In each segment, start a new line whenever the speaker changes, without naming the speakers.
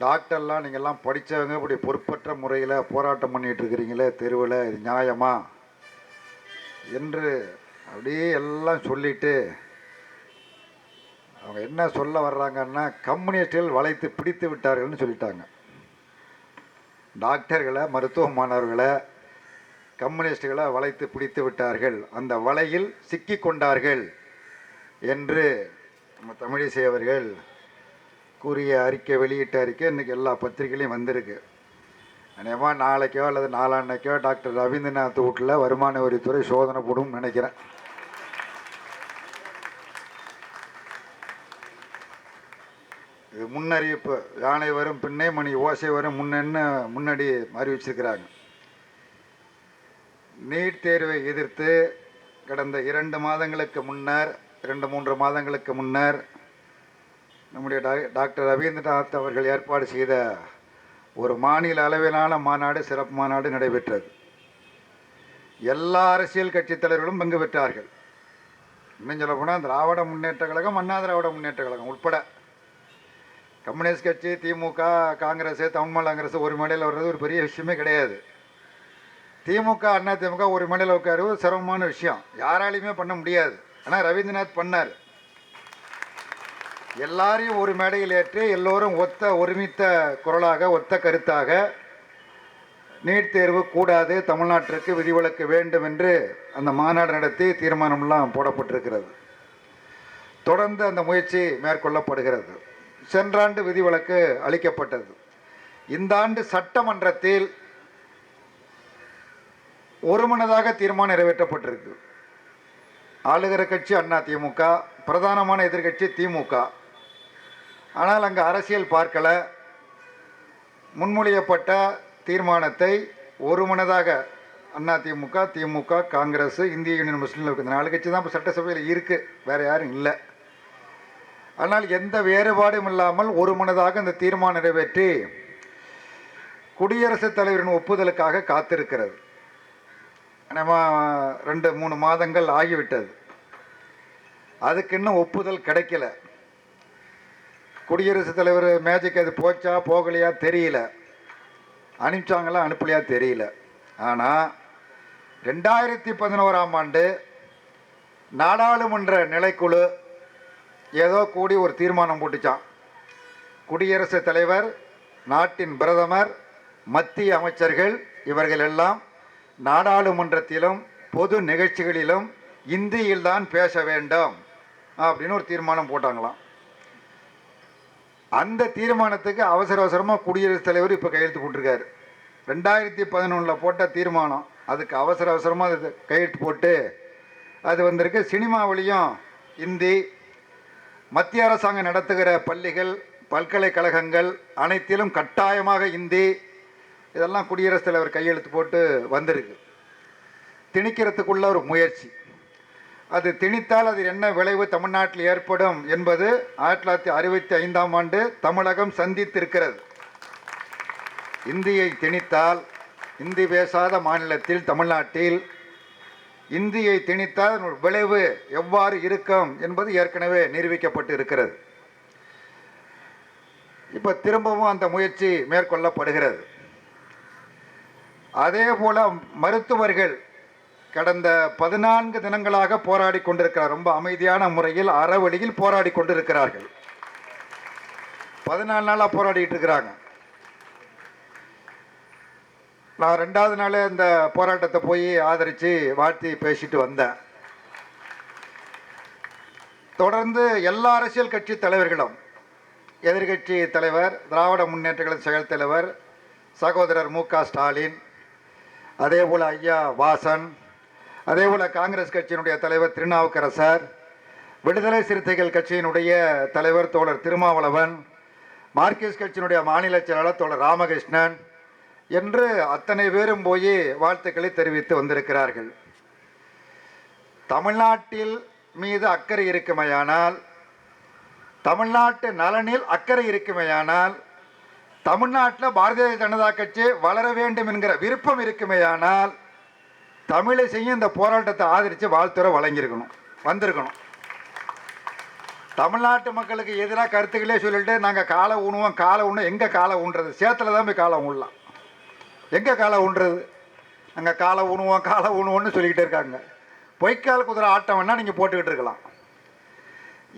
டாக்டர்லாம் நீங்கள்லாம் படித்தவங்க இப்படி பொறுப்பற்ற முறையில் போராட்டம் பண்ணிகிட்ருக்கிறீங்களே தெருவில் இது நியாயமா? என்று அப்படியே எல்லாம் சொல்லிட்டு அவங்க என்ன சொல்ல வர்றாங்கன்னா கம்யூனிஸ்டில் வளைத்து பிடித்து விட்டார்கள்னு சொல்லிட்டாங்க. டாக்டர்களை மருத்துவ மாணவர்களை கம்யூனிஸ்டுகளை வளைத்து பிடித்து விட்டார்கள். அந்த வலையில் சிக்கி கொண்டார்கள் என்று நம்ம தமிழிசை அவர்கள் கூறிய அறிக்கை வெளியிட்ட அறிக்கை இன்றைக்கி எல்லா பத்திரிகையிலையும் வந்திருக்கு. அநேகமாக நாளைக்கோ அல்லது நாளான்னைக்கோ டாக்டர் ரவீந்திரநாத் வீட்டில் வருமான வரித்துறை சோதனை போடும் நினைக்கிறேன். இது முன்னறிவிப்பு. யானை வரும் பின்னே மணி ஓசை வரும் முன்னென்னு முன்னாடி அறிவிச்சிருக்கிறாங்க நீட் தேர்வை எதிர்த்து கடந்த இரண்டு மாதங்களுக்கு முன்னர் இரண்டு மூன்று மாதங்களுக்கு முன்னர் நம்முடைய டாக்டர் ரவீந்திரநாத் அவர்கள் ஏற்பாடு செய்த ஒரு மாநில அளவிலான மாநாடு சிறப்பு மாநாடு நடைபெற்றது. எல்லா அரசியல் கட்சித் தலைவர்களும் பங்கு பெற்றார்கள். இன்னும் சொல்ல போனால் திராவிட முன்னேற்ற கழகம் அண்ணா திராவிட முன்னேற்ற கழகம் உட்பட. கம்யூனிஸ்ட் கட்சி திமுக காங்கிரஸ் தமிழ்மாநில காங்கிரஸ் ஒரு மேடையில் வர்றது ஒரு பெரிய விஷயமே கிடையாது. திமுக அண்ணா திமுக ஒரு மேடையில் உட்காருவது சிரமமான விஷயம். யாராலையுமே பண்ண முடியாது. ஆனால் ரவீந்திரநாத் பண்ணார். எல்லாரையும் ஒரு மேடையில் ஏற்றி எல்லோரும் ஒத்த ஒருமித்த குரலாக ஒத்த கருத்தாக நீட் தேர்வு கூடாது தமிழ்நாட்டிற்கு விதிவிலக்கு வேண்டும் என்று அந்த மாநாடு நடத்தி தீர்மானம்லாம் போடப்பட்டிருக்கிறது. தொடர்ந்து அந்த முயற்சி மேற்கொள்ளப்படுகிறது. சென்றாண்டு விதிவிலக்கு அளிக்கப்பட்டது. இந்த ஆண்டு சட்டமன்றத்தில் ஒருமனதாக தீர்மானம் நிறைவேற்றப்பட்டிருக்கு. ஆளுகிற கட்சி அண்ணா திமுக பிரதானமான எதிர்க்கட்சி திமுக. ஆனால் அங்கே அரசியல் பார்க்கல. முன்மொழியப்பட்ட தீர்மானத்தை ஒருமனதாக அண்ணா திமுக திமுக காங்கிரஸ் இந்திய யூனியன் முஸ்லீம் லீக் இந்த நாலு கட்சி தான் இப்போ சட்டசபையில் இருக்குது வேறு யாரும் இல்லை. ஆனால் எந்த வேறுபாடும் இல்லாமல் ஒருமனதாக இந்த தீர்மானம் நிறைவேற்றி குடியரசுத் தலைவரின் ஒப்புதலுக்காக காத்திருக்கிறது. நம்ம ரெண்டு மூணு மாதங்கள் ஆகிவிட்டது. அதுக்கு இன்னும் ஒப்புதல் கிடைக்கல. குடியரசுத் தலைவர் மேஜிக் அது போச்சா போகலையா தெரியல. அனுப்பிச்சாங்களா அனுப்பலையா தெரியல. ஆனால் ரெண்டாயிரத்தி பதினோராம் ஆண்டு நாடாளுமன்ற நிலைக்குழு ஏதோ கூடி ஒரு தீர்மானம் போட்டுச்சான் குடியரசுத் தலைவர் நாட்டின் பிரதமர் மத்திய அமைச்சர்கள் இவர்கள் எல்லாம் நாடாளுமன்றத்திலும் பொது நிகழ்ச்சிகளிலும் இந்தியில்தான் பேச வேண்டும் அப்படின்னு ஒரு தீர்மானம் போட்டாங்களாம். அந்த தீர்மானத்துக்கு அவசர அவசரமாக குடியரசுத் தலைவர் இப்போ கையெழுத்து போட்டிருக்காரு. ரெண்டாயிரத்தி பதினொன்றில் போட்ட தீர்மானம் அதுக்கு அவசர அவசரமாக அது கையெழுத்து போட்டு அது வந்திருக்கு. சினிமாவிலையும் இந்தி மத்திய அரசாங்கம் நடத்துகிற பள்ளிகள் பல்கலைக்கழகங்கள் அனைத்திலும் கட்டாயமாக இந்தி இதெல்லாம் குடியரசுத் தலைவர் கையெழுத்து போட்டு வந்திருக்கு. திணிக்கிறதுக்குள்ள ஒரு முயற்சி. அது திணித்தால் அது என்ன விளைவு தமிழ்நாட்டில் ஏற்படும் என்பது ஆயிரத்தி தொள்ளாயிரத்தி அறுபத்தி ஐந்தாம் ஆண்டு தமிழகம் சந்தித்திருக்கிறது. இந்தியை திணித்தால் இந்தி பேசாத மாநிலத்தில் தமிழ்நாட்டில் இந்தியை திணித்தால் விளைவு எவ்வாறு இருக்கும் என்பது ஏற்கனவே நிரூபிக்கப்பட்டு இருக்கிறது இப்போ திரும்பவும் அந்த முயற்சி மேற்கொள்ளப்படுகிறது. அதே போல மருத்துவர்கள் கடந்த பதினான்கு தினங்களாக போராடி கொண்டிருக்கிறார். ரொம்ப அமைதியான முறையில் அறவழியில் போராடி கொண்டிருக்கிறார்கள். பதினாலு நாளாக போராடிட்டு இருக்கிறாங்க. நான் ரெண்டாவது நாள் இந்த போராட்டத்தை போய் ஆதரித்து வாழ்த்தி பேசிட்டு வந்தேன். தொடர்ந்து எல்லா அரசியல் கட்சி தலைவர்களும் எதிர்கட்சி தலைவர் திராவிட முன்னேற்றங்களின் செயல் தலைவர் சகோதரர் மு க ஸ்டாலின் அதே போல் ஐயா வாசன் அதே போல் காங்கிரஸ் கட்சியினுடைய தலைவர் திருநாவுக்கரசர் விடுதலை சிறுத்தைகள் கட்சியினுடைய தலைவர் தோழர் திருமாவளவன் மார்க்சிஸ்ட் கட்சியினுடைய மாநில செயலாளர் தோழர் ராமகிருஷ்ணன் என்று அத்தனை பேரும் போய் வாழ்த்துக்களை தெரிவித்து வந்திருக்கிறார்கள். தமிழ்நாட்டில் மீது அக்கறை இருக்குமையானால் தமிழ்நாட்டு நலனில் அக்கறை இருக்குமையானால் தமிழ்நாட்டில் பாரதிய ஜனதா கட்சி வளர வேண்டும் என்கிற விருப்பம் இருக்குமேயானால் தமிழிசையும் இந்த போராட்டத்தை ஆதரித்து வாழ்த்துறை வழங்கியிருக்கணும் வந்திருக்கணும். தமிழ்நாட்டு மக்களுக்கு எதிராக கருத்துக்களே சொல்லிட்டு நாங்கள் காலை உணவோம் காலை ஊணும் எங்கே காலை ஊன்றது? சேத்துல தான் போய் காலை ஊனலாம். எங்கே காலை ஊன்றது? நாங்கள் காலை உணவோம் காலை ஊனுவோம்னு சொல்லிக்கிட்டே இருக்காங்க. பொய்க்கால் குதிரை ஆட்டம் வேணால் நீங்கள் போட்டுக்கிட்டு இருக்கலாம்.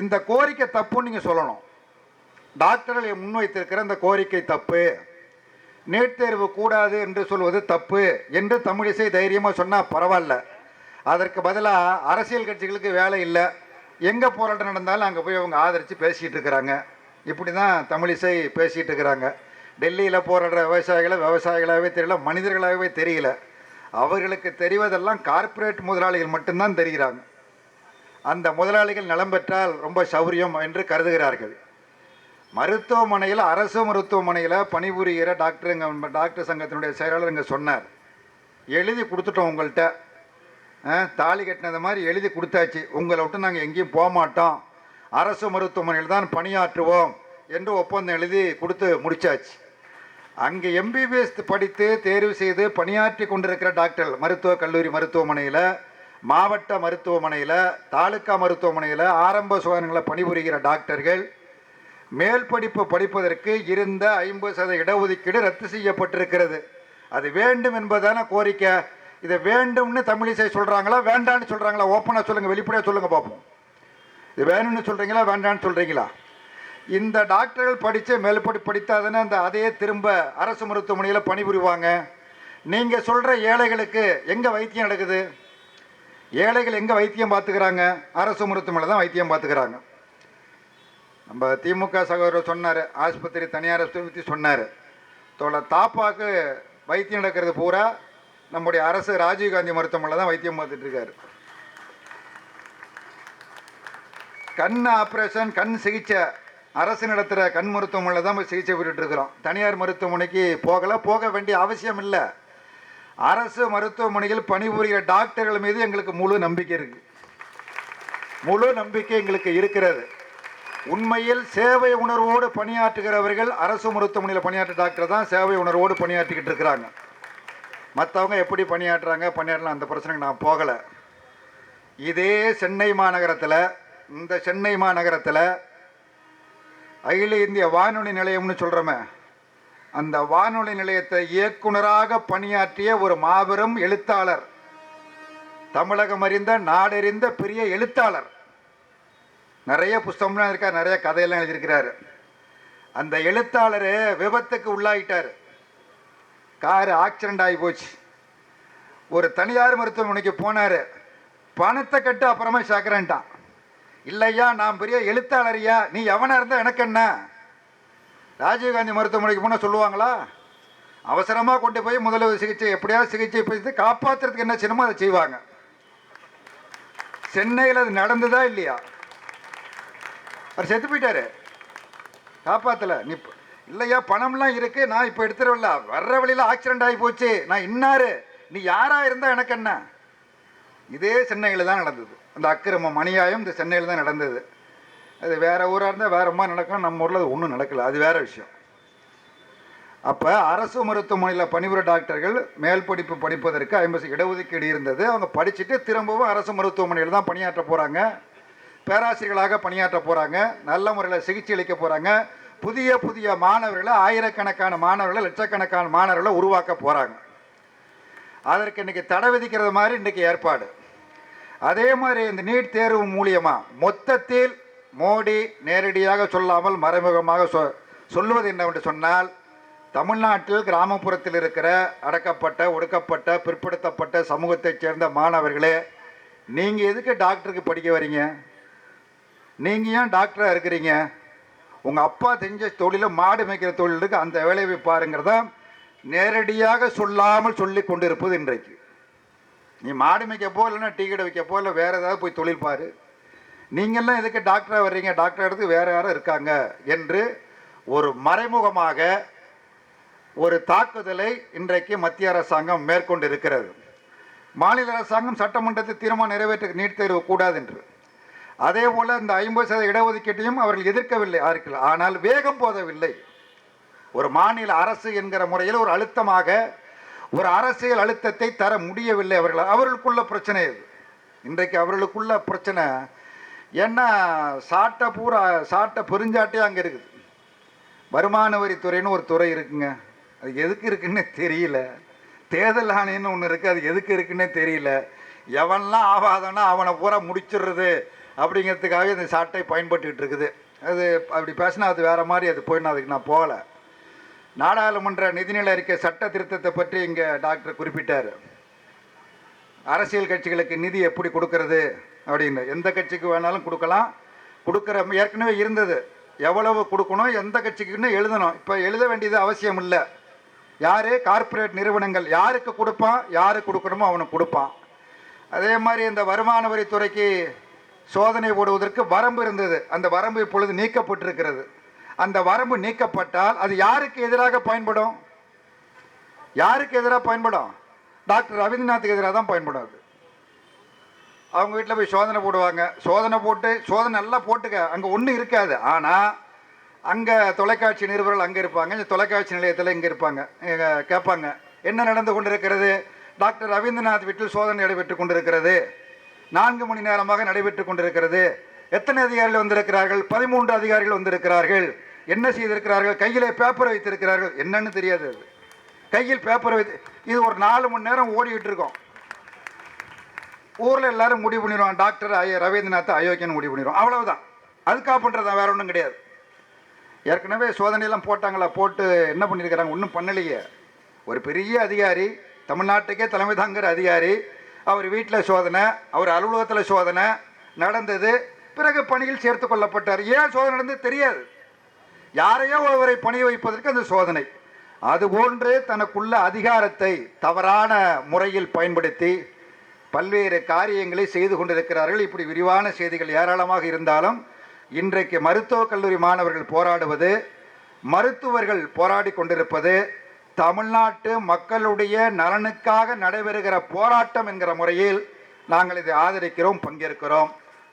இந்த கோரிக்கை தப்புன்னு நீங்கள் சொல்லணும். டாக்டர்கள் முன்வைத்திருக்கிற இந்த கோரிக்கை தப்பு. நீட் தேர்வு கூடாது என்று சொல்வது தப்பு என்று தமிழிசை தைரியமாக சொன்னால் பரவாயில்ல. அதற்கு பதிலாக அரசியல் கட்சிகளுக்கு வேலை இல்லை. எங்கே போராட்டம் நடந்தாலும் அங்கே போய் அவங்க ஆதரித்து பேசிகிட்டு இருக்கிறாங்க. இப்படி தான் தமிழிசை பேசிகிட்டு இருக்கிறாங்க. டெல்லியில் போராடுற விவசாயிகளை விவசாயிகளாகவே தெரியல மனிதர்களாகவே தெரியல. அவர்களுக்கு தெரிவதெல்லாம் கார்ப்பரேட் முதலாளிகள் மட்டும்தான் தெரிகிறாங்க. அந்த முதலாளிகள் நலம் பெற்றால் ரொம்ப சௌரியம் என்று கருதுகிறார்கள். மருத்துவமனையில் அரசு மருத்துவமனையில் பணிபுரிகிற டாக்டருங்க டாக்டர் சங்கத்தினுடைய செயலாளர் இங்கே சொன்னார். எழுதி கொடுத்துட்டோம் உங்கள்கிட்ட தாலி கட்டினது மாதிரி எழுதி கொடுத்தாச்சு. உங்களை விட்டு நாங்கள் எங்கேயும் போக மாட்டோம். அரசு மருத்துவமனையில் தான் பணியாற்றுவோம் என்று ஒப்பந்தம் எழுதி கொடுத்து முடித்தாச்சு அங்கே எம்பிபிஎஸ் படித்து தேர்வு செய்து பணியாற்றி கொண்டிருக்கிற டாக்டர் மருத்துவக் கல்லூரி மருத்துவமனையில் மாவட்ட மருத்துவமனையில் தாலுக்கா மருத்துவமனையில் ஆரம்ப சுகாதாரங்களில் பணிபுரிகிற டாக்டர்கள் மேல் படிப்பு படிப்பதற்கு இருந்த ஐம்பது சதவீத இடஒதுக்கீடு ரத்து செய்யப்பட்டிருக்கிறது. அது வேண்டும் என்பதான கோரிக்கை. இதை வேண்டும்னு தமிழிசை சொல்கிறாங்களா வேண்டான்னு சொல்கிறாங்களா ஓப்பனாக சொல்லுங்கள் வெளிப்படையாக சொல்லுங்கள் பார்ப்போம் இது வேணும்னு சொல்கிறீங்களா வேண்டான்னு சொல்கிறீங்களா இந்த டாக்டர்கள் படித்து மேல்படி படித்தாதானே அந்த அதையே திரும்ப அரசு மருத்துவமனையில் பணிபுரிவாங்க. நீங்கள் சொல்கிற ஏழைகளுக்கு எங்கே வைத்தியம் நடக்குது? ஏழைகள் எங்கே வைத்தியம் பார்த்துக்கிறாங்க அரசு மருத்துவமனை தான் வைத்தியம் பார்த்துக்கிறாங்க நம்ம திமுக சகோதரர் சொன்னார் ஆஸ்பத்திரி தனியார் ஆஸ்பத்திரி பற்றி சொன்னார். தோழ தாப்பாக்கு வைத்தியம் நடக்கிறது பூரா நம்முடைய அரசு ராஜீவ்காந்தி மருத்துவமனையில் தான் வைத்தியம் பார்த்துட்ருக்காரு கண் ஆப்ரேஷன் கண் சிகிச்சை அரசு நடத்துகிற கண் மருத்துவமனையில் தான் போய் சிகிச்சை பெற்றுட்டு இருக்கிறோம். தனியார் மருத்துவமனைக்கு போகலை போக வேண்டிய அவசியம் இல்லை. அரசு மருத்துவமனையில் பணிபுரிகிற டாக்டர்கள் மீது எங்களுக்கு முழு நம்பிக்கை இருக்குது முழு நம்பிக்கை எங்களுக்கு இருக்கிறது. உண்மையில் சேவை உணர்வோடு பணியாற்றுகிறவர்கள் அரசு மருத்துவமனையில் பணியாற்ற டாக்டர் தான் சேவை உணர்வோடு பணியாற்றிக்கிட்டு இருக்கிறாங்க. மற்றவங்க எப்படி பணியாற்றுறாங்க பணியாற்றலாம் அந்த பிரச்சனைக்கு நான் போகலை. இதே சென்னை மாநகரத்தில் இந்த சென்னை மாநகரத்தில் அகில இந்திய வானொலி நிலையம்னு சொல்கிறோமே அந்த வானொலி நிலையத்தை இயக்குனராக பணியாற்றிய ஒரு மாபெரும் எழுத்தாளர் தமிழகம் அறிந்த நாடறிந்த பெரிய எழுத்தாளர். நிறைய புஸ்தகம்லாம் இருக்கார் நிறைய கதையெல்லாம் எழுதியிருக்கிறாரு. அந்த எழுத்தாளர் விபத்துக்கு உள்ளாயிட்டார். கார் ஆக்சிடெண்ட் ஆகி போச்சு. ஒரு தனியார் மருத்துவமனைக்கு போனார். பணத்தை கட்டு அப்புறமா சாக்கிறேன்ட்டான். இல்லையா நான் பெரிய எழுத்தாளரியா நீ எவனாக இருந்தால் எனக்கு என்ன? ராஜீவ்காந்தி மருத்துவமனைக்கு போனால் சொல்லுவாங்களா? அவசரமாக கொண்டு போய் முதலுதவி சிகிச்சை எப்படியாவது சிகிச்சை செய்து காப்பாற்றுறதுக்கு என்ன செய்யணுமோ அதை செய்வாங்க. சென்னையில் அது நடந்ததா இல்லையா? அவர் செத்து போயிட்டாரு. காப்பாத்தல. நீ இல்லையா பணம்லாம் இருக்கு. நான் இப்போ எடுத்துடல வர்ற வழியில் ஆக்சிடென்ட் ஆகி போச்சு. நான் இன்னாரு? நீ யாரா இருந்தா எனக்கு என்ன? இதே சென்னையில் தான் நடந்தது. அந்த அக்கிரமம் அநியாயம் இந்த சென்னையில் தான் நடந்தது. அது வேற ஊராக இருந்தால் வேற மாதிரி நடக்கும் நம்ம ஊரில் அது ஒன்றும் நடக்கல. அது வேற விஷயம். அப்போ அரசு மருத்துவமனையில் பணிபுர டாக்டர்கள் மேல் படிப்பு படிப்பதற்கு ஐம்பது இடஒதுக்கீடு இருந்தது. அவங்க படிச்சுட்டு திரும்பவும் அரசு மருத்துவமனையில் தான் பணியாற்ற போகிறாங்க பேராசிரியர்களாக பணியாற்ற போகிறாங்க நல்ல முறையில் சிகிச்சை அளிக்க போகிறாங்க புதிய புதிய மாணவர்களை ஆயிரக்கணக்கான மாணவர்களை லட்சக்கணக்கான மாணவர்களை உருவாக்க போகிறாங்க அதற்கு இன்றைக்கி தடை விதிக்கிறது மாதிரி இன்றைக்கி ஏற்பாடு. அதே மாதிரி இந்த நீட் தேர்வு மூலியமாக மொத்தத்தில் மோடி நேரடியாக சொல்லாமல் மறைமுகமாக சொ சொல்லுவது என்னவென்று சொன்னால் தமிழ்நாட்டில் கிராமப்புறத்தில் இருக்கிற அடக்கப்பட்ட ஒடுக்கப்பட்ட பிற்படுத்தப்பட்ட சமூகத்தைச் சேர்ந்த மாணவர்களே நீங்கள் எதுக்கு டாக்டருக்கு படிக்க வரீங்க? நீங்கள் ஏன் டாக்டராக இருக்கிறீங்க? உங்கள் அப்பா செஞ்ச தொழில மாடு மேய்க்கிற தொழில் இருக்கு அந்த வேலையை பாருங்கிறத நேரடியாக சொல்லாமல் சொல்லி கொண்டிருப்பது இன்றைக்கு. நீ மாடு மேய்க்க போ இல்லைன்னா டீ கடை வைக்க போ இல்லை வேறு ஏதாவது போய் தொழில் பாரு. நீங்கள்லாம் எதுக்கு டாக்டராக வர்றீங்க? டாக்டர் எடுத்து வேறு யாரும் இருக்காங்க என்று ஒரு மறைமுகமாக ஒரு தாக்குதலை இன்றைக்கு மத்திய அரசாங்கம் மேற்கொண்டு இருக்கிறது மாநில அரசாங்கம் சட்டமன்றத்தில் தீர்மானம் நிறைவேற்ற நீட் தேர்வு கூடாது என்று. அதே போல் இந்த ஐம்பது சதவீத இடஒதுக்கீட்டையும் அவர்கள் எதிர்க்கவில்லை அவர்கள் ஆனால் வேகம் போதவில்லை. ஒரு மாநில அரசு என்கிற முறையில் ஒரு அழுத்தமாக ஒரு அரசியல் அழுத்தத்தை தர முடியவில்லை அவர்கள். அவர்களுக்குள்ள பிரச்சனை இது. இன்றைக்கு அவர்களுக்குள்ள பிரச்சனை ஏன்னா சாட்டை பூரா சாட்டை பெருஞ்சாட்டே அங்கே இருக்குது. வருமான வரித்துறைன்னு ஒரு துறை இருக்குங்க. அது எதுக்கு இருக்குன்னு தெரியல. தேர்தல் ஆணையம்னு ஒன்று இருக்குது அது எதுக்கு இருக்குன்னே தெரியல. எவன்லாம் ஆகாதன்னா அவனை பூரா முடிச்சிடுறது. அப்படிங்கிறதுக்காக இந்த சாட்டை பயன்பட்டுக்கிட்டு இருக்குது. அது அப்படி பேசினா அது வேறு மாதிரி அது போயிடணும் அதுக்கு நான் போகலை. நாடாளுமன்ற நிதிநிலை அறிக்கை சட்ட திருத்தத்தை பற்றி இங்கே டாக்டர் குறிப்பிட்டார். அரசியல் கட்சிகளுக்கு நிதி எப்படி கொடுக்கறது அப்படின்னு. எந்த கட்சிக்கு வேணாலும் கொடுக்கலாம். கொடுக்குற ஏற்கனவே இருந்தது. எவ்வளவு கொடுக்கணும் எந்த கட்சிக்குன்னு எழுதணும். இப்போ எழுத வேண்டியது அவசியம் இல்லை. யார்? கார்ப்பரேட் நிறுவனங்கள் யாருக்கு கொடுப்பான்? யாருக்கு கொடுக்கணுமோ அவனுக்கு கொடுப்பான். அதே மாதிரி இந்த வருமான வரித்துறைக்கு சோதனை போடுவதற்கு வரம்பு இருந்தது. அந்த வரம்பு இப்பொழுது நீக்கப்பட்டிருக்கிறது. அந்த வரம்பு நீக்கப்பட்டால் அது யாருக்கு எதிராக பயன்படும்? யாருக்கு எதிராக பயன்படும்? டாக்டர் ரவீந்திரநாத்துக்கு எதிராக தான் பயன்படும் அது. அவங்க வீட்டில் போய் சோதனை போடுவாங்க. சோதனை போட்டு சோதனை நல்லா போட்டுக்க. அங்கே ஒன்றும் இருக்காது. ஆனால் அங்கே தொலைக்காட்சி நிருபர்கள் அங்கே இருப்பாங்க. இந்த தொலைக்காட்சி நிலையத்தில் இங்கே இருப்பாங்க. கேட்பாங்க. என்ன நடந்து கொண்டிருக்கிறது? டாக்டர் ரவீந்திரநாத் வீட்டில் சோதனை நடைபெற்று கொண்டிருக்கிறது. நான்கு மணி நேரமாக நடைபெற்று கொண்டிருக்கிறது. எத்தனை அதிகாரிகள் வந்திருக்கிறார்கள்? பதிமூன்று அதிகாரிகள் வந்திருக்கிறார்கள். என்ன செய்திருக்கிறார்கள்? கையிலே பேப்பர் வைத்திருக்கிறார்கள். என்னன்னு தெரியாது அது. கையில் பேப்பர் வைத்து இது ஒரு நாலு மணி நேரம் ஓடிக்கிட்டு இருக்கோம். ஊரில் எல்லாரும் முடிவு பண்ணிடுவான் டாக்டர் ஐய ரவீந்திரநாத் அயோக்கியன்னு முடிவு பண்ணிடுவோம். அவ்வளவுதான். அதுக்காக பண்ணுறது வேற ஒன்றும் கிடையாது. ஏற்கனவே சோதனையெல்லாம் போட்டாங்களா? போட்டு என்ன பண்ணியிருக்கிறாங்க? ஒன்றும் பண்ணலையே. ஒரு பெரிய அதிகாரி தமிழ்நாட்டுக்கே தலைமை தாங்குகிற அதிகாரி அவர் வீட்டில் சோதனை அவர் அலுவலகத்தில் சோதனை நடந்தது. பிறகு பணியில் சேர்த்து கொள்ளப்பட்டார். ஏன் சோதனை நடந்தது தெரியாது. யாரையோ ஒருவரை பணி வைப்பதற்கு அந்த சோதனை. அதுபோன்று தனக்குள்ள அதிகாரத்தை தவறான முறையில் பயன்படுத்தி பல்வேறு காரியங்களை செய்து கொண்டிருக்கிறார்கள். இப்படி விரிவான செய்திகள் ஏராளமாக இருந்தாலும் இன்றைக்கு மருத்துவக் கல்லூரி மாணவர்கள் போராடுவது மருத்துவர்கள் போராடி கொண்டிருப்பது தமிழ்நாட்டு மக்களுடைய நலனுக்காக நடைபெறுகிற போராட்டம் என்கிற முறையில் நாங்கள் இதை ஆதரிக்கிறோம் பங்கேற்கிறோம்.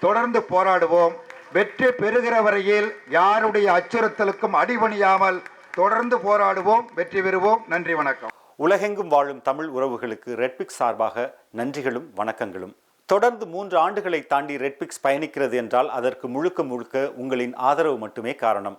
தொடர்ந்து போராடுவோம். வெற்றி பெறுகிற வரையில் யாருடைய அச்சுறுத்தலுக்கும் அடிபணியாமல் தொடர்ந்து போராடுவோம் வெற்றி பெறுவோம். நன்றி வணக்கம்.
உலகெங்கும் வாழும் தமிழ் உறவுகளுக்கு ரெட்பிக்ஸ் சார்பாக நன்றிகளும் வணக்கங்களும். தொடர்ந்து மூன்று ஆண்டுகளை தாண்டி ரெட்பிக்ஸ் பயணிக்கிறது என்றால் அதற்கு முழுக்க முழுக்க உங்களின் ஆதரவு மட்டுமே காரணம்.